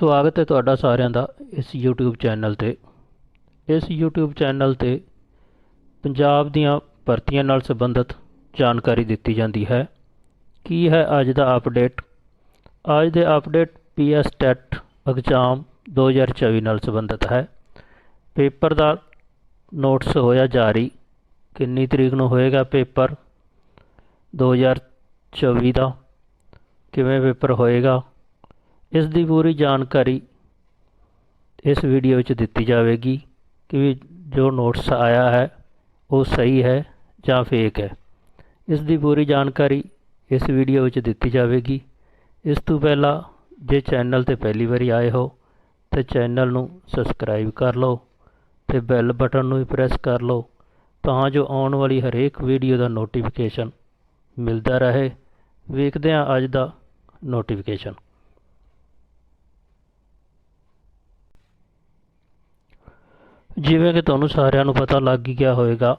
ਸਵਾਗਤ ਹੈ ਤੁਹਾਡਾ ਸਾਰਿਆਂ ਦਾ ਇਸ YouTube ਚੈਨਲ ਤੇ। ਇਸ YouTube ਚੈਨਲ ਤੇ ਪੰਜਾਬ ਦੀਆਂ ਭਰਤੀਆਂ ਨਾਲ ਸੰਬੰਧਿਤ ਜਾਣਕਾਰੀ ਦਿੱਤੀ ਜਾਂਦੀ ਹੈ। ਕੀ ਹੈ ਅੱਜ ਦਾ ਅਪਡੇਟ ਅੱਜ ਦੇ ਅਪਡੇਟ ਪੀਐਸ ਟੈਟ ਐਗਜ਼ਾਮ 2024 ਨਾਲ ਸੰਬੰਧਿਤ ਹੈ। ਪੇਪਰ ਦਾ ਨੋਟਿਸ ਹੋਇਆ ਜਾਰੀ। ਕਿੰਨੀ ਤਰੀਕ ਨੂੰ ਹੋਏਗਾ ਪੇਪਰ? 2024 ਦਾ ਕਿਵੇਂ ਪੇਪਰ ਹੋਏਗਾ? ਇਸ ਦੀ ਪੂਰੀ ਜਾਣਕਾਰੀ ਇਸ ਵੀਡੀਓ ਵਿੱਚ ਦਿੱਤੀ ਜਾਵੇਗੀ ਕਿ ਜੋ ਨੋਟਸ ਆਇਆ ਹੈ, ਉਹ ਸਹੀ ਹੈ ਜਾਂ ਫੇਕ ਹੈ। ਇਸ ਦੀ ਪੂਰੀ ਜਾਣਕਾਰੀ ਇਸ ਵੀਡੀਓ ਵਿੱਚ ਦਿੱਤੀ ਜਾਵੇਗੀ। ਇਸ ਤੋਂ ਪਹਿਲਾਂ ਜੇ ਚੈਨਲ ਤੇ ਪਹਿਲੀ ਵਾਰੀ ਆਏ ਹੋ, ਤੇ ਚੈਨਲ ਨੂੰ ਸਬਸਕ੍ਰਾਈਬ ਕਰ ਲਓ ਤੇ ਬੈਲ ਬਟਨ ਨੂੰ ਵੀ ਪ੍ਰੈਸ ਕਰ ਲਓ ਤਾਂ ਜੋ ਆਉਣ ਵਾਲੀ ਹਰੇਕ ਵੀਡੀਓ ਦਾ ਨੋਟੀਫਿਕੇਸ਼ਨ ਮਿਲਦਾ ਰਹੇ। ਵੇਖਦੇ ਹਾਂ ਅੱਜ ਦਾ ਨੋਟੀਫਿਕੇਸ਼ਨ। ਜਿਵੇਂ ਕਿ ਤੁਹਾਨੂੰ ਸਾਰਿਆਂ ਨੂੰ ਪਤਾ ਲੱਗ ਹੀ ਗਿਆ ਹੋਵੇਗਾ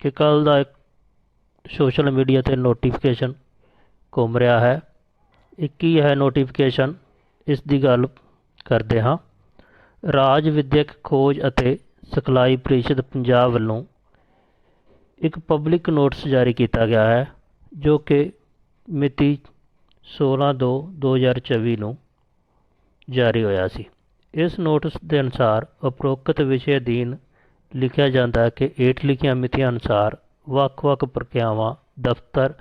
ਕਿ ਕੱਲ ਦਾ ਇੱਕ ਸੋਸ਼ਲ ਮੀਡੀਆ ਤੇ ਨੋਟੀਫਿਕੇਸ਼ਨ ਘੁੰਮ ਰਿਹਾ ਹੈ। ਇਹ ਕੀ ਹੈ ਨੋਟੀਫਿਕੇਸ਼ਨ ਇਸ ਦੀ ਗੱਲ ਕਰਦੇ ਹਾਂ। ਰਾਜ ਵਿਦਿਅਕ ਖੋਜ ਅਤੇ ਸਿਖਲਾਈ ਪ੍ਰੀਸ਼ਦ ਪੰਜਾਬ ਵੱਲੋਂ ਇੱਕ ਪਬਲਿਕ ਨੋਟਿਸ ਜਾਰੀ ਕੀਤਾ ਗਿਆ ਹੈ, ਜੋ ਕਿ ਮਿਤੀ 16/2/2024 ਨੂੰ ਜਾਰੀ ਹੋਇਆ ਸੀ। ਇਸ ਨੋਟਿਸ ਦੇ ਅਨੁਸਾਰ ਉਪਰੋਕਤ ਵਿਸ਼ੇ ਅਧੀਨ ਲਿਖਿਆ ਜਾਂਦਾ ਹੈ ਕਿ ਹੇਠ ਲਿਖੀਆਂ ਮਿਤੀਆਂ ਅਨੁਸਾਰ ਵੱਖ-ਵੱਖ ਪ੍ਰਕਿਰਿਆਵਾਂ, ਦਫ਼ਤਰ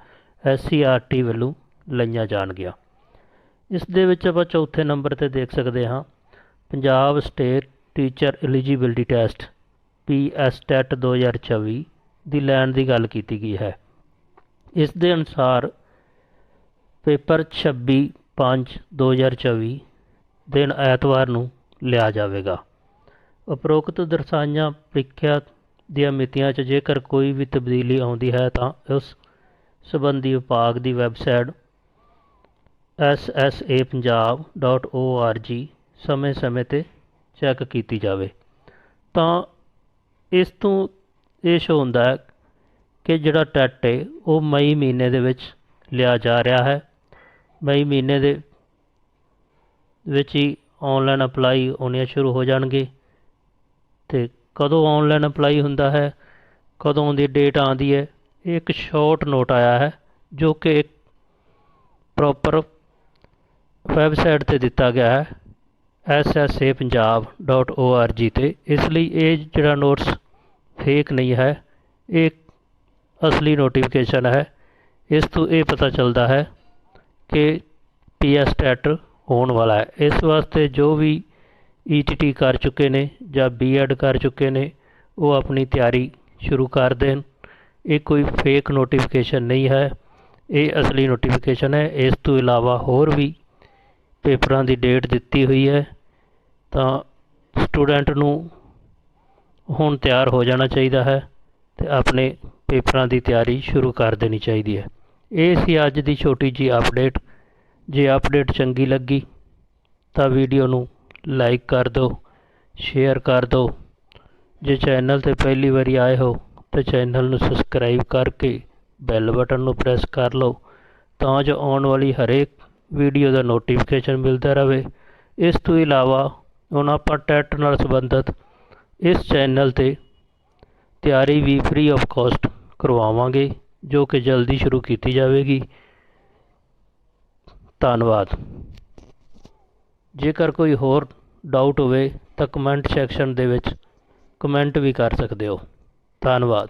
ਐਸਸੀਆਰਟੀ ਵੱਲੋਂ ਲਈਆਂ ਜਾਣਗੀਆਂ। ਇਸ ਦੇ ਵਿੱਚ ਆਪਾਂ ਚੌਥੇ ਨੰਬਰ ਤੇ ਦੇਖ ਸਕਦੇ ਹਾਂ। Punjab state teacher eligibility test PSTET 2024 ਦੀ ਲੈਣ ਦੀ ਗੱਲ ਕੀਤੀ ਗਈ ਹੈ। ਇਸ ਦੇ ਅਨੁਸਾਰ ਪੇਪਰ 26 5 2024 ਦਿਨ ਐਤਵਾਰ ਨੂੰ ਲਿਆ ਜਾਵੇਗਾ। ਉਪਰੋਕਤ ਦਰਸਾਈਆਂ ਪ੍ਰੀਖਿਆ ਦੀਆਂ ਮਿਤੀਆਂ 'ਚ ਜੇਕਰ ਕੋਈ ਵੀ ਤਬਦੀਲੀ ਆਉਂਦੀ ਹੈ ਤਾਂ ਉਸ ਸੰਬੰਧੀ ਵਿਭਾਗ ਦੀ ਵੈਬਸਾਈਟ ssa.punjab.org ਸਮੇਂ-ਸਮੇਂ ਤੇ ਚੈੱਕ ਕੀਤੀ ਜਾਵੇ। ਤਾਂ ਇਸ ਤੋਂ ਇਹ ਸ਼ੋ ਹੁੰਦਾ ਹੈ ਕਿ ਜਿਹੜਾ ਟੈਟ ਹੈ ਉਹ ਮਈ ਮਹੀਨੇ ਦੇ ਵਿੱਚ ਲਿਆ ਜਾ ਰਿਹਾ ਹੈ। ਮਈ ਮਹੀਨੇ ਦੇ ਵਿੱਚ ਹੀ ਆਨਲਾਈਨ ਅਪਲਾਈ ਹੋਣੀਆਂ ਸ਼ੁਰੂ ਹੋ ਜਾਣਗੇ। ਤੇ ਕਦੋਂ ਆਨਲਾਈਨ ਅਪਲਾਈ ਹੁੰਦਾ ਹੈ? ਕਦੋਂ ਦੀ ਡੇਟ ਆਉਂਦੀ ਹੈ? ਇਹ ਇੱਕ ਸ਼ਾਰਟ ਨੋਟ ਆਇਆ ਹੈ, ਜੋ ਕਿ ਇੱਕ ਪ੍ਰੋਪਰ ਵੈਬਸਾਈਟ ਤੇ ਦਿੱਤਾ ਗਿਆ ਹੈ ssa.punjab.org ਤੇ। ਇਸ ਲਈ ਇਹ ਜਿਹੜਾ ਨੋਟਸ ਫੇਕ ਨਹੀਂ ਹੈ, ਇਹ ਅਸਲੀ ਨੋਟੀਫਿਕੇਸ਼ਨ ਹੈ। ਇਸ ਤੋਂ ਇਹ ਪਤਾ ਚੱਲਦਾ ਹੈ ਕਿ ਪੀਐਸ ਟੈਟਰ ਹੋਣ ਵਾਲਾ ਹੈ। ਇਸ ਵਾਸਤੇ ਜੋ ਵੀ ਈਟੀਟੀ ਕਰ ਚੁੱਕੇ ਨੇ ਜਾਂ ਬੀਐਡ ਕਰ ਚੁੱਕੇ ਨੇ, ਉਹ ਆਪਣੀ ਤਿਆਰੀ ਸ਼ੁਰੂ ਕਰ ਦੇਣ। ਇਹ ਕੋਈ ਫੇਕ ਨੋਟੀਫਿਕੇਸ਼ਨ ਨਹੀਂ ਹੈ। ਇਹ ਅਸਲੀ ਨੋਟੀਫਿਕੇਸ਼ਨ ਹੈ। ਇਸ ਤੋਂ ਇਲਾਵਾ ਹੋਰ ਵੀ ਪੇਪਰਾਂ ਦੀ ਡੇਟ ਦਿੱਤੀ ਹੋਈ ਹੈ। ਤਾਂ ਸਟੂਡੈਂਟ ਨੂੰ ਹੁਣ ਤਿਆਰ ਹੋ ਜਾਣਾ ਚਾਹੀਦਾ ਹੈ ਤੇ ਆਪਣੇ ਪੇਪਰਾਂ ਦੀ ਤਿਆਰੀ ਸ਼ੁਰੂ ਕਰ ਦੇਣੀ ਚਾਹੀਦੀ ਹੈ। ਇਹ ਸੀ ਅੱਜ ਦੀ ਛੋਟੀ ਜੀ ਅਪਡੇਟ ਜੇ ਅਪਡੇਟ ਚੰਗੀ ਲੱਗੀ ਤਾਂ ਵੀਡੀਓ ਨੂੰ ਲਾਈਕ ਕਰ ਦਿਓ ਸ਼ੇਅਰ ਕਰ ਦਿਓ। ਜੇ ਚੈਨਲ ਤੇ ਪਹਿਲੀ ਵਾਰੀ ਆਏ ਹੋ ਤਾਂ ਚੈਨਲ ਨੂੰ ਸਬਸਕ੍ਰਾਈਬ ਕਰਕੇ ਬੈਲ ਬਟਨ ਨੂੰ ਪ੍ਰੈਸ ਕਰ ਲਓ ਤਾਂ ਜੋ ਆਉਣ ਵਾਲੀ ਹਰੇਕ ਵੀਡੀਓ ਦਾ ਨੋਟੀਫਿਕੇਸ਼ਨ ਮਿਲਦਾ ਰਹੇ। ਇਸ ਤੋਂ ਇਲਾਵਾ ਹੁਣ ਆਪਾਂ ਟੈਟ ਨਾਲ ਸੰਬੰਧਿਤ ਇਸ ਚੈਨਲ ਤੇ ਤਿਆਰੀ ਵੀ ਫ੍ਰੀ ਆਫ ਕਾਸਟ ਕਰਵਾਵਾਂਗੇ, ਜੋ ਕਿ ਜਲਦੀ ਸ਼ੁਰੂ ਕੀਤੀ ਜਾਵੇਗੀ। ਧੰਨਵਾਦ। ਜੇਕਰ ਕੋਈ ਹੋਰ ਡਾਊਟ ਹੋਵੇ ਤਾਂ ਕਮੈਂਟ ਸੈਕਸ਼ਨ ਦੇ ਵਿੱਚ ਕਮੈਂਟ ਵੀ ਕਰ ਸਕਦੇ ਹੋ। ਧੰਨਵਾਦ।